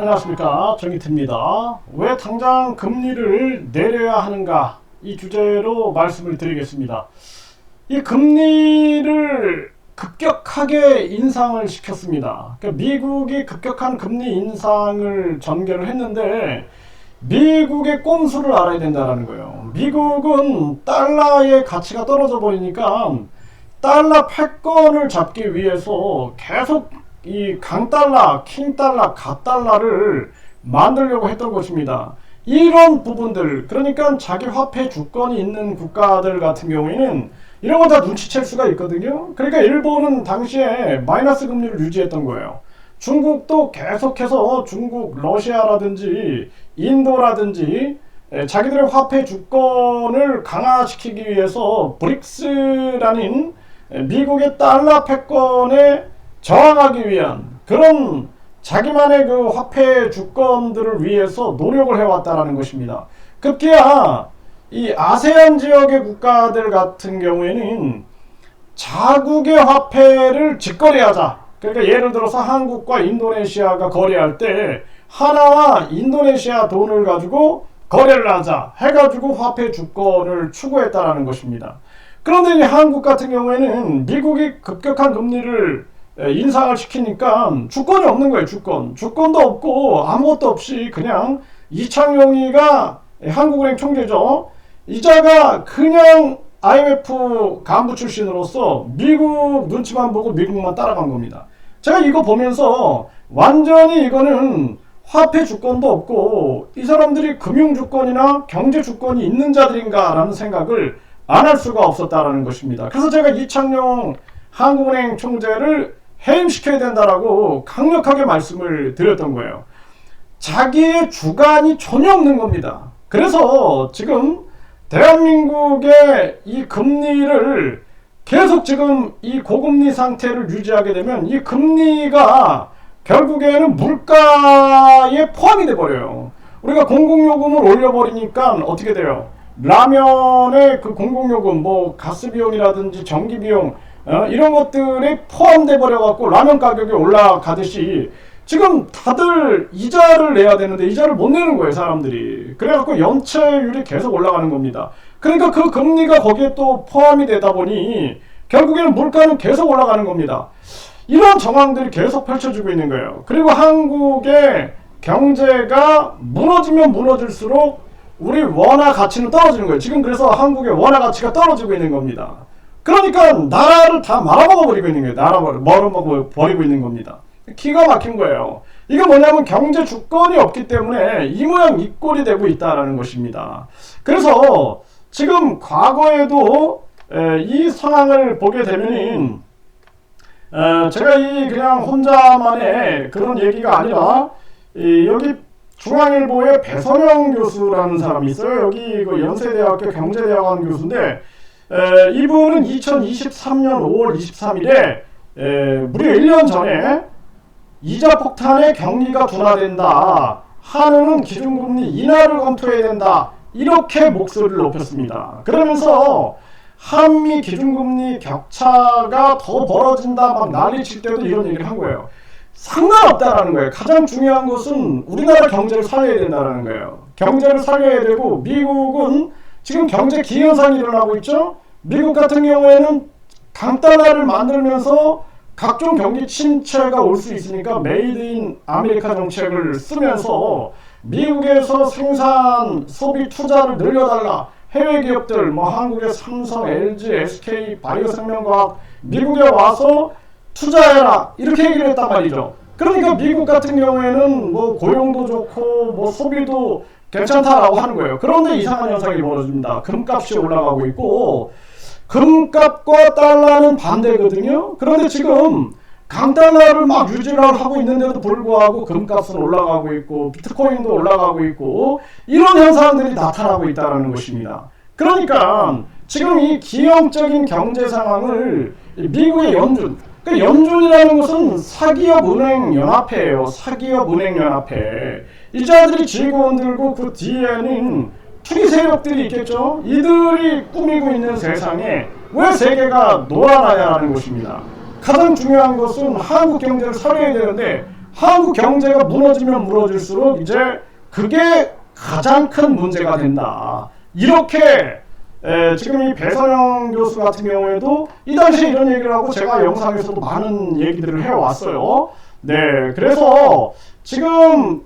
안녕하십니까 정기태입니다. 왜 당장 금리를 내려야 하는가 이 주제로 말씀을 드리겠습니다. 이 금리를 급격하게 인상을 시켰습니다. 그러니까 미국이 급격한 금리 인상을 전개를 했는데 미국의 꼼수를 알아야 된다는 거예요. 미국은 달러의 가치가 떨어져 버리니까 달러 패권을 잡기 위해서 계속 이 강달러, 킹달러, 갓달러를 만들려고 했던 것입니다. 이런 부분들, 그러니까 자기 화폐 주권이 있는 국가들 같은 경우에는 이런 거 다 눈치챌 수가 있거든요. 그러니까 일본은 당시에 마이너스 금리를 유지했던 거예요. 중국도 계속해서 중국, 러시아라든지 인도라든지 자기들의 화폐 주권을 강화시키기 위해서 브릭스라는 미국의 달러 패권에 저항하기 위한 그런 자기만의 그 화폐 주권들을 위해서 노력을 해왔다라는 것입니다. 급기야 이 아세안 지역의 국가들 같은 경우에는 자국의 화폐를 직거래하자. 그러니까 예를 들어서 한국과 인도네시아가 거래할 때 하나와 인도네시아 돈을 가지고 거래를 하자 해가지고 화폐 주권을 추구했다라는 것입니다. 그런데 한국 같은 경우에는 미국이 급격한 금리를 인상을 시키니까 주권이 없는 거예요, 주권. 주권도 없고 아무것도 없이 그냥 이창용이가 한국은행 총재죠. 이자가 그냥 IMF 간부 출신으로서 미국 눈치만 보고 미국만 따라간 겁니다. 제가 이거 보면서 완전히 이거는 화폐 주권도 없고 이 사람들이 금융 주권이나 경제 주권이 있는 자들인가라는 생각을 안 할 수가 없었다라는 것입니다. 그래서 제가 이창용 한국은행 총재를 해임시켜야 된다라고 강력하게 말씀을 드렸던 거예요. 자기의 주관이 전혀 없는 겁니다. 그래서 지금 대한민국의 이 금리를 계속 지금 이 고금리 상태를 유지하게 되면 이 금리가 결국에는 물가에 포함이 돼 버려요. 우리가 공공요금을 올려버리니까 어떻게 돼요? 라면의 그 공공요금, 뭐 가스 비용이라든지 전기 비용 어, 이런 것들이 포함돼 버려 갖고 라면 가격이 올라가듯이 지금 다들 이자를 내야 되는데 이자를 못 내는 거예요 사람들이. 그래갖고 연체율이 계속 올라가는 겁니다. 그러니까 그 금리가 거기에 또 포함이 되다 보니 결국에는 물가는 계속 올라가는 겁니다. 이런 정황들이 계속 펼쳐지고 있는 거예요. 그리고 한국의 경제가 무너지면 무너질수록 우리 원화 가치는 떨어지는 거예요. 지금 그래서 한국의 원화 가치가 떨어지고 있는 겁니다 그러니까 나라를 다 말아먹어 버리고 있는 거예요. 나라 말아먹어 버리고 있는 겁니다. 기가 막힌 거예요. 이게 뭐냐면 경제 주권이 없기 때문에 이 모양 이 꼴이 되고 있다라는 것입니다. 그래서 지금 과거에도 이 상황을 보게 되면은 제가 이 그냥 혼자만의 그런 얘기가 아니라 여기 중앙일보의 배선영 교수라는 사람이 있어요. 여기 그 연세대학교 경제대학원 교수인데 에, 이분은 2023년 5월 23일에 에, 무려 1년 전에 이자 폭탄의 경리가 둔화된다. 한은은 기준금리 인하를 검토해야 된다. 이렇게 목소리를 높였습니다. 그러면서 한미 기준금리 격차가 더 벌어진다 막 난리 칠 때도 이런 얘기를 한 거예요. 상관없다라는 거예요. 가장 중요한 것은 우리나라 경제를 살려야 된다는 거예요. 경제를 살려야 되고 미국은 지금 경제 기현상이 일어나고 있죠. 미국 같은 경우에는 강달러를 만들면서 각종 경기 침체가 올 수 있으니까 메이드 인 아메리카 정책을 쓰면서 미국에서 생산 소비 투자를 늘려달라 해외 기업들 뭐 한국의 삼성, LG, SK, 바이오생명과학 미국에 와서 투자해라 이렇게 얘기를 했단 말이죠. 그러니까 미국 같은 경우에는 뭐 고용도 좋고 뭐 소비도 괜찮다라고 하는 거예요. 그런데 이상한 현상이 벌어집니다. 금값이 올라가고 있고 금값과 달러는 반대거든요. 그런데 지금 강달러를 막 유지를 하고 있는데도 불구하고 금값은 올라가고 있고 비트코인도 올라가고 있고 이런 현상들이 나타나고 있다는 것입니다. 그러니까 지금 이 기형적인 경제 상황을 미국의 연준 그 연준이라는 것은 사기업 은행 연합회예요. 사기업 은행 연합회. 이 자들이 지고 들고 그 뒤에는 투기 세력들이 있겠죠. 이들이 꾸미고 있는 세상에 왜 세계가 놀아나냐라는 것입니다. 가장 중요한 것은 한국 경제를 살려야 되는데 한국 경제가 무너지면 무너질수록 이제 그게 가장 큰 문제가 된다. 이렇게 에, 지금 이 배선영 교수 같은 경우에도 이 당시에 이런 얘기를 하고 제가 영상에서도 많은 얘기들을 해왔어요. 네, 그래서 지금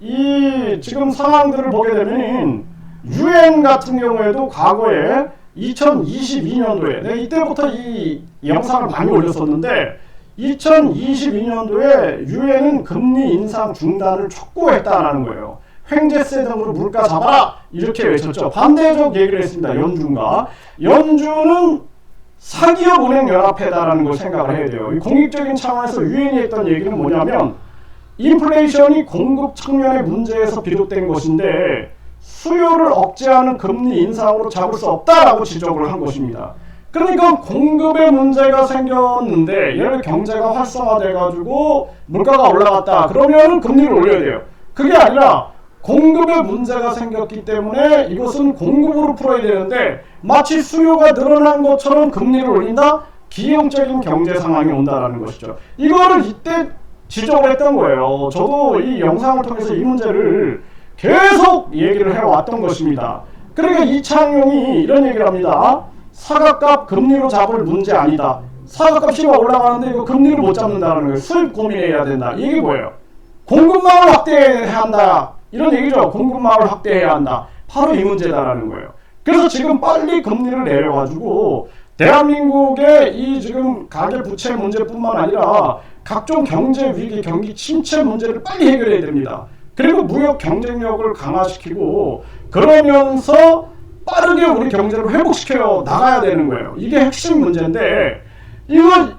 이 지금 상황들을 보게 되면 유엔 같은 경우에도 과거에 2022년도에 네, 이때부터 이 영상을 많이 올렸었는데 2022년도에 유엔은 금리 인상 중단을 촉구했다라는 거예요. 횡재세 등으로 물가 잡아라 이렇게 외쳤죠. 반대적 얘기를 했습니다. 연준과 연준은 사기업 은행 연합회다라는 걸 생각을 해야 돼요. 이 공익적인 차원에서 유엔이 했던 얘기는 뭐냐면 인플레이션이 공급 측면의 문제에서 비롯된 것인데 수요를 억제하는 금리 인상으로 잡을 수 없다라고 지적을 한 것입니다. 그러니까 공급에 문제가 생겼는데 예를 경제가 활성화돼 가지고 물가가 올라갔다 그러면 금리를 올려야 돼요. 그게 아니라 공급에 문제가 생겼기 때문에 이것은 공급으로 풀어야 되는데 마치 수요가 늘어난 것처럼 금리를 올린다? 기형적인 경제 상황이 온다라는 것이죠. 이거를 이때 지적을 했던 거예요. 저도 이 영상을 통해서 이 문제를 계속 얘기를 해왔던 것입니다. 그러니까 이창용이 이런 얘기를 합니다. 사과값 금리로 잡을 문제 아니다. 사과값이 올라가는데 이거 금리를 못 잡는다는 거예요. 수입 고민해야 된다. 이게 뭐예요? 공급망을 확대해야 한다. 이런 얘기죠. 공급망을 확대해야 한다. 바로 이 문제다라는 거예요. 그래서 지금 빨리 금리를 내려가지고 대한민국의 이 지금 가계 부채 문제뿐만 아니라 각종 경제 위기, 경기 침체 문제를 빨리 해결해야 됩니다. 그리고 무역 경쟁력을 강화시키고 그러면서 빠르게 우리 경제를 회복시켜 나가야 되는 거예요. 이게 핵심 문제인데 이거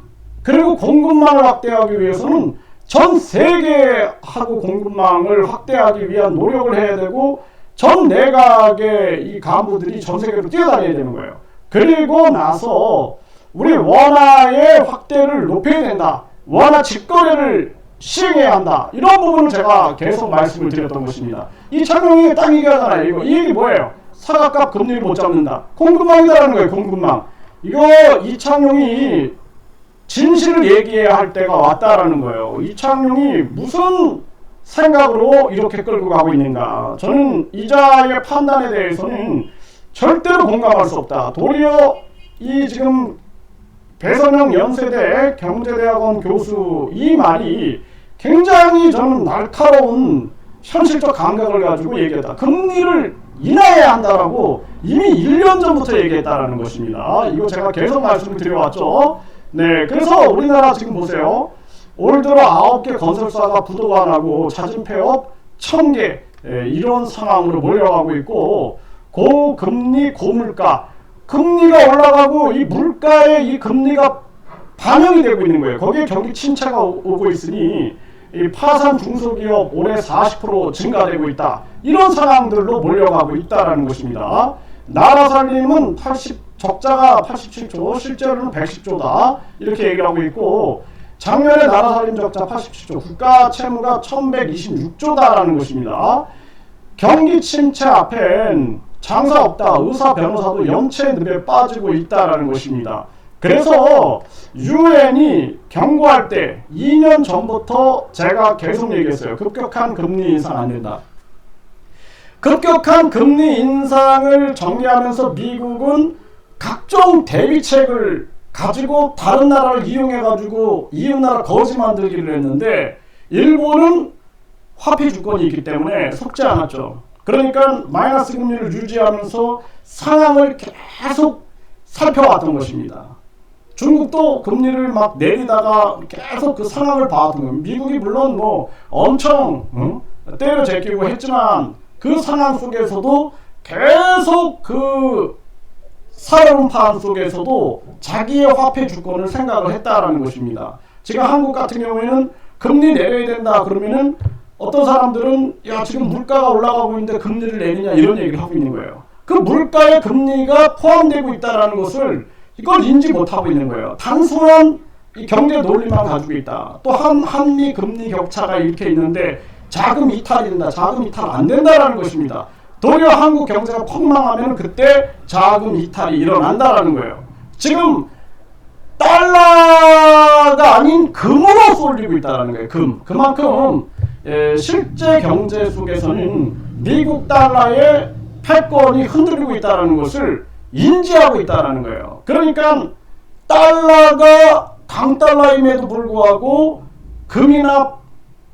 그리고 공급망을 확대하기 위해서는 전 세계하고 공급망을 확대하기 위한 노력을 해야 되고 전 내각의 이 간부들이 전 세계로 뛰어다녀야 되는 거예요. 그리고 나서 우리 원화의 확대를 높여야 된다. 원화 직거래를 시행해야 한다. 이런 부분을 제가 계속 말씀을 드렸던 것입니다. 이 착용이 딱 얘기하잖아요. 이거 이 얘기 뭐예요? 사과값 금리를 못 잡는다. 공급망이다라는 거예요. 공급망. 이거 이창용이 진실을 얘기해야 할 때가 왔다라는 거예요. 이창용이 무슨 생각으로 이렇게 끌고 가고 있는가? 저는 이자의 판단에 대해서는 절대로 공감할 수 없다. 도리어 이 지금 배선영 연세대 경제대학원 교수 이 말이 굉장히 저는 날카로운 현실적 감각을 가지고 얘기했다. 금리를 인하해야 한다라고 이미 1년 전부터 얘기했다라는 것입니다. 이거 제가 계속 말씀을 드려왔죠. 네, 그래서 우리나라 지금 보세요. 올 들어 9개 건설사가 부도가 나고 자진 폐업 1000개 예, 이런 상황으로 몰려가고 있고 고금리 고물가 금리가 올라가고 이 물가에 이 금리가 반영이 되고 있는 거예요. 거기에 경기 침체가 오고 있으니 이 파산 중소기업 올해 40% 증가되고 있다. 이런 상황들로 몰려가고 있다라는 것입니다. 나라 살림은 80 적자가 87조, 실제로는 110조다. 이렇게 얘기를 하고 있고 작년에 나라 살림 적자 87조, 국가 채무가 1126조다라는 것입니다. 경기 침체 앞엔 장사 없다. 의사 변호사도 연체 늪에 빠지고 있다라는 것입니다. 그래서 유엔이 경고할 때 2년 전부터 제가 계속 얘기했어요. 급격한 금리 인상 안 된다. 급격한 금리 인상을 정리하면서 미국은 각종 대비책을 가지고 다른 나라를 이용해 가지고 이웃 나라 거지 만들기를 했는데 일본은 화폐 주권이 있기 때문에 속지 않았죠. 그러니까 마이너스 금리를 유지하면서 상황을 계속 살펴왔던 것입니다. 중국도 금리를 막 내리다가 계속 그 상황을 봐왔던 거예요. 미국이 물론 뭐 엄청 응? 때려 제끼고 했지만 그 상황 속에서도 계속 그 살얼음판 속에서도 자기의 화폐 주권을 생각을 했다라는 것입니다. 지금 한국 같은 경우에는 금리 내려야 된다 그러면은 어떤 사람들은 야 지금 물가가 올라가고 있는데 금리를 내리냐 이런 얘기를 하고 있는 거예요. 그 물가에 금리가 포함되고 있다라는 것을 이걸 인지 못하고 있는 거예요. 단순한 이 경제 논리만 가지고 있다. 또 한 한미 금리 격차가 이렇게 있는데 자금 이탈이 된다. 자금 이탈 안 된다라는 것입니다. 도리어 한국 경제가 폭망하면 그때 자금 이탈이 일어난다라는 거예요. 지금 달러가 아닌 금으로 쏠리고 있다는 거예요. 금. 그만큼 예, 실제 경제 속에서는 미국 달러의 패권이 흔들리고 있다는 것을 인지하고 있다는 거예요. 그러니까 달러가 강달러임에도 불구하고 금이나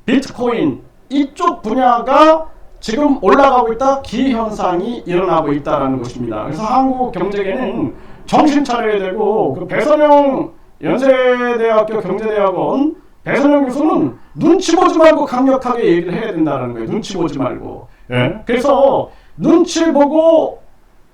비트코인 이쪽 분야가 지금 올라가고 있다 기현상이 일어나고 있다는 것입니다. 그래서 한국 경제계는 정신 차려야 되고 그 배선영 연세대학교 경제대학원 배선영 교수는 눈치 보지 말고 강력하게 얘기를 해야 된다는 거예요. 눈치 보지 말고. 예? 그래서 눈치 보고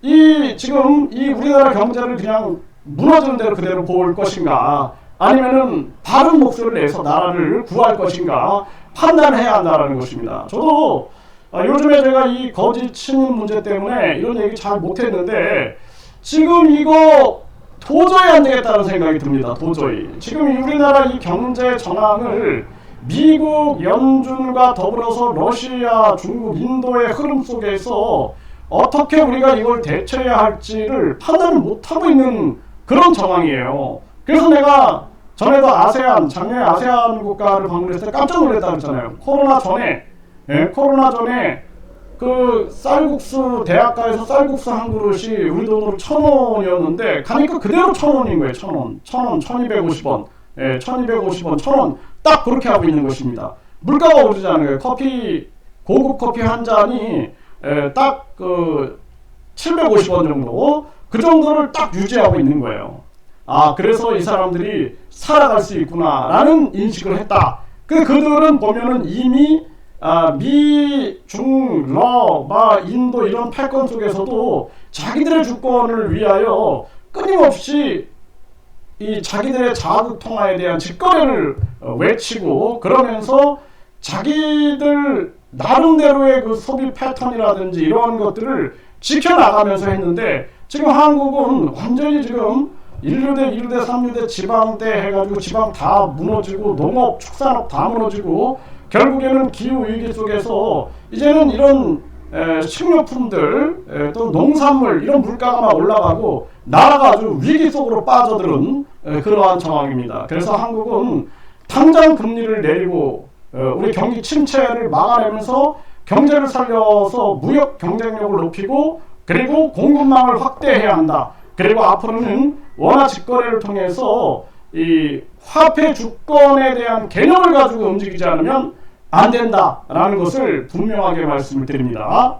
이 지금 이 우리나라 경제를 그냥 무너지는 대로 그대로 볼 것인가 아니면은 다른 목소리를 내서 나라를 구할 것인가 판단해야 한다는 것입니다. 저도 아, 요즘에 제가 이 거짓 친인 문제 때문에 이런 얘기 잘 못했는데 지금 이거 도저히 안 되겠다는 생각이 듭니다. 도저히. 지금 우리나라 이 경제 전황을 미국, 연준과 더불어서 러시아, 중국, 인도의 흐름 속에서 어떻게 우리가 이걸 대처해야 할지를 판단을 못하고 있는 그런 정황이에요. 그래서 내가 전에도 아세안, 작년에 아세안 국가를 방문했을 때 깜짝 놀랐다 그랬잖아요. 코로나 전에, 예, 코로나 전에 그 쌀국수 대학가에서 쌀국수 한 그릇이 우리 돈으로 천 원이었는데 가니까 그대로 천 원인 거예요. 천 원, 천 원, 천이백 오십 원, 예, 천이백 오십 원, 천 원 딱 그렇게 하고 있는 것입니다. 물가가 오르지 않은 거예요. 커피 고급 커피 한 잔이 예, 딱그 750원 정도 그 정도를 딱 유지하고 있는 거예요. 아 그래서 이 사람들이 살아갈 수 있구나라는 인식을 했다. 그 그들은 보면은 이미 아, 미, 중, 러, 마, 인도 이런 패권 속에서도 자기들의 주권을 위하여 끊임없이 이 자기들의 자국 통화에 대한 직거래를 어, 외치고 그러면서 자기들 나름대로의 그 소비 패턴이라든지 이러한 것들을 지켜나가면서 했는데 지금 한국은 완전히 지금 1류대, 2류대, 3류대 지방대 해가지고 지방 다 무너지고 농업, 축산업 다 무너지고 결국에는 기후 위기 속에서 이제는 이런 에, 식료품들 에, 또 농산물 이런 물가가 막 올라가고 나라가 아주 위기 속으로 빠져드는 에, 그러한 상황입니다. 그래서 한국은 당장 금리를 내리고 어, 우리 경기 침체를 막아내면서 경제를 살려서 무역 경쟁력을 높이고 그리고 공급망을 확대해야 한다. 그리고 앞으로는 원화 직거래를 통해서 이 화폐 주권에 대한 개념을 가지고 움직이지 않으면 안 된다라는 것을 분명하게 말씀을 드립니다.